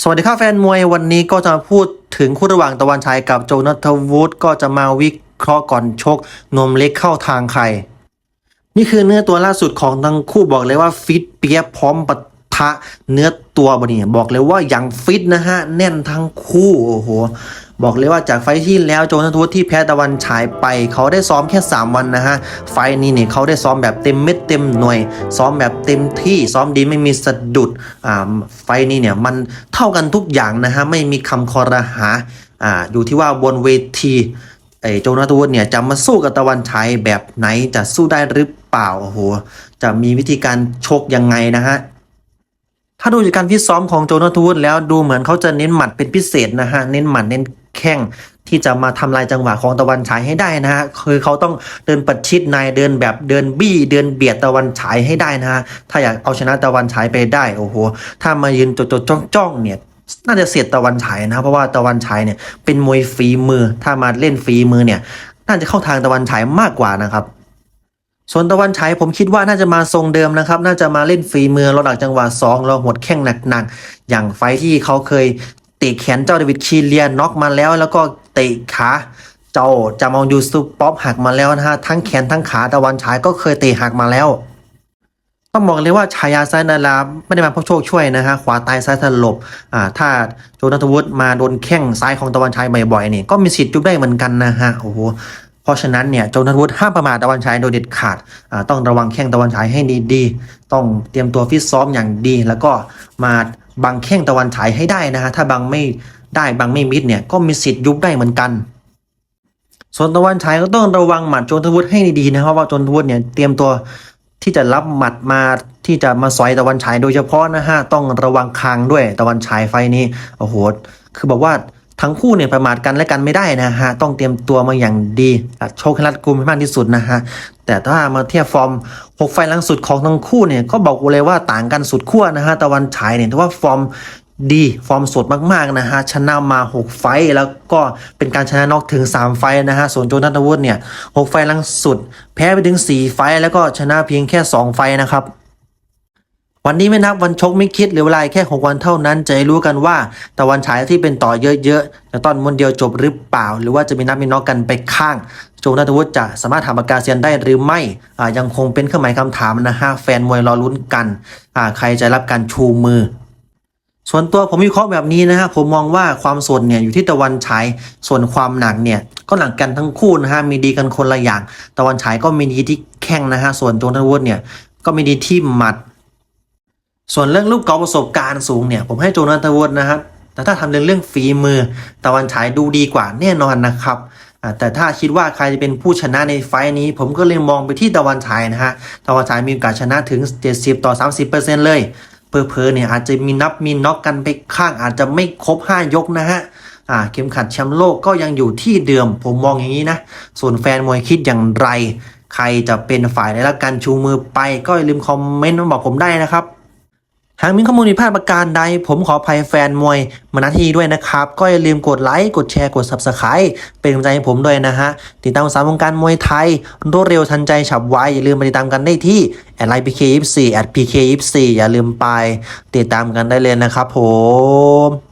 สวัสดีครับแฟนมวยวันนี้ก็จะมาพูดถึงคู่ระหว่างตะวันชัยกับโจนาธวูดก็จะมาวิเคราะห์ก่อนชกนมเล็กเข้าทางใคร นี่คือเนื้อตัวล่าสุดของทั้งคู่บอกเลยว่าฟิตเปียพร้อมปะทะเนื้อ ตัวบนี่บอกเลยว่าย่างฟิตนะฮะ แน่นทั้งคู่โอ้โหบอกเลยว่าจากไฟที่แล้วโจนาธวูดที่แพ้ตะวันฉายไป เขาได้ซ้อมแค่ 3 วันนะฮะ ไฟนี้เนี่ยเขาได้ซ้อมแบบเต็มเม็ดเต็มหน่วย ซ้อมแบบเต็มที่ซ้อมดีไม่มีสะดุดอ่าไฟนี้เนี่ยมันเท่ากันทุกอย่างนะฮะ ไม่มีคำคอรหาอ่าอยู่ที่ว่าบนเวทีไอ้โจนาธวูดเนี่ยจะมาสู้กับตะวันฉายแบบไหนจะสู้ได้หรือเปล่าโอ้โหจะมีวิธีการชกยังไงนะฮะ ถ้าดูจากการฟิตซ้อมของโจนาธวูดแล้วดูเหมือนเขาจะเน้นหมัดเป็นพิเศษนะฮะ เน้นหมัดเน้นแข้งที่จะมาทำลายจังหวะของตะวันฉายให้ได้นะฮะ คือเขาต้องเดินประชิดในเดินแบบเดินบี้เดินเบียดตะวันฉายให้ได้นะฮะ ถ้าอยากเอาชนะตะวันฉายไปได้โอ้โห ถ้ามายืนจดจดจ้องจ้องเนี่ยน่าจะเสียดตะวันฉายนะเพราะว่าตะวันฉายเนี่ยเป็นมวยฝีมือ ถ้ามาเล่นฝีมือเนี่ยน่าจะเข้าทางตะวันฉายมากกว่านะครับ ส่วนตะวันฉายผมคิดว่าน่าจะมาทรงเดิมนะครับ น่าจะมาเล่นฝีมือเราหลักจังหวะสองเราหดแข้งหนักๆอย่างไฟที่เขาเคยเตะแขนเจ้าเดวิดคีเลียนน็อกมาแล้ว แล้วก็เตะขาเจ้าจามองยูซูปป๊อปหักมาแล้วนะฮะทั้งแขนทั้งขาตะวันฉายก็เคยเตะหักมาแล้ว ต้องบอกเลยว่าชายาซ้ายนาราไม่ได้มาเพราะโชคช่วยนะฮะขวาตายซ้ายถลบอ่าถ้าโจนาธวุฒิมาโดนแข้งซ้ายของตะวันชัยบ่อยๆเนี่ยก็มีสิทธิ์ยุบได้เหมือนกันนะฮะโอ้โห เพราะฉะนั้นเนี่ยโจนาธวุฒิห้ามประมาทตะวันชัยโดยเด็ดขาดอ่าต้องระวังแข้งตะวันชัยให้ดีๆ ต้องเตรียมตัวฟิตซ้อมอย่างดี แล้วก็มาบังแข้งตะวันฉายให้ได้นะฮะถ้าบังไม่ได้บังไม่มิดเนี่ยก็มีสิทธิ์ยุบได้เหมือนกัน ส่วนตะวันฉายก็ต้องระวังหมัดโจนทวุฒิให้ดีๆนะครับว่าโจนทวุฒิเนี่ยเตรียมตัวที่จะรับหมัดมาที่จะมาสอยตะวันฉายโดยเฉพาะนะฮะต้องระวังคางด้วยตะวันฉายไฟนี้โอ้โหคือบอกว่า ทั้งคู่เนี่ยประมาทกันและกันไม่ได้นะฮะต้องเตรียมตัวมาอย่างดีโชคให้รัดกุมให้มากที่สุดนะฮะแต่ถ้ามาเทียบฟอร์มหกไฟล์หลังสุดของทั้งคู่เนี่ยก็บอกเลยว่าต่างกันสุดขั้วนะฮะตะวันฉายเนี่ยถือว่าฟอร์มดีฟอร์มสดมากๆนะฮะชนะมา 6 ไฟต์แล้วก็เป็นการชนะนอกถึง 3 ไฟต์นะฮะส่วนโจนัทวุฒิเนี่ย 6 ไฟต์ล่าสุด แพ้ไปถึง 4 ไฟต์แล้วก็ชนะเพียงแค่ 2 ไฟต์นะครับ วันนี้ไม่นับวันชกไม่คิดเหรือเวลาแค่6วันเท่านั้น จะได้รู้กันว่าตะวันฉายที่เป็นต่อเยอะๆจะต้อนมวนเดียวจบหรือเปล่า หรือว่าจะมีนับมีน็อกกันไปข้างโจนัทวุฒิจะสามารถทำปากกาเซียนได้หรือไม่อ่ายังคงเป็นเครื่องหมายคำถามนะฮะแฟนมวยรอลุ้นกันอ่าใครจะรับการชูมือส่วนตัวผมวิเคราะห์แบบนี้นะฮะผมมองว่าความสดเนี่ยอยู่ที่ตะวันฉายส่วนความหนักเนี่ยก็หนักกันทั้งคู่นะฮะมีดีกันคนละอย่าง ตะวันฉายก็มีดีที่แข้งนะฮะส่วนโจนทวุฒิเนี่ยก็มีดีที่หมัด ส่วนเรื่องลูกกอล์ฟประสบการณ์สูงเนี่ยผมให้โจนาธวุฒินะครับ แต่ถ้าทำในเรื่องฝีมือ ตะวันฉายดูดีกว่าแน่นอนนะครับอ่าแต่ถ้าคิดว่าใครจะเป็นผู้ชนะในไฟล์นี้ ผมก็เลยมองไปที่ตะวันฉายนะฮะตะวันฉายมีโอกาสชนะถึง 70 ต่อ 30%เลยเพอเพอเนี่ยอาจจะมีนับมีน็อกกันไปข้างอาจจะไม่ครบ 5 ยกนะฮะอ่าเข็มขัดแชมป์โลกก็ยังอยู่ที่เดิม ผมมองอย่างนี้นะ ส่วนแฟนมวยคิดอย่างไร ใครจะเป็นฝ่ายได้รับการชูมือไปก็อย่าลืมคอมเมนต์มาบอกผมได้นะครับ หากมีข้อมูลผิดพลาดประการใด ผมขออภัยแฟนมวยมาณที่ด้วยนะครับ ก็อย่าลืมกดไลค์ กดแชร์ กด Subscribe เป็นกำลังใจให้ผมด้วยนะฮะ ติดตามสามวงการมวยไทย รวดเร็วทันใจฉับไว อย่าลืมไปติดตามกันได้ที่แอดไลน์ PK24 แอด PK24 อย่าลืมไป ติดตามกันได้เลยนะครับผม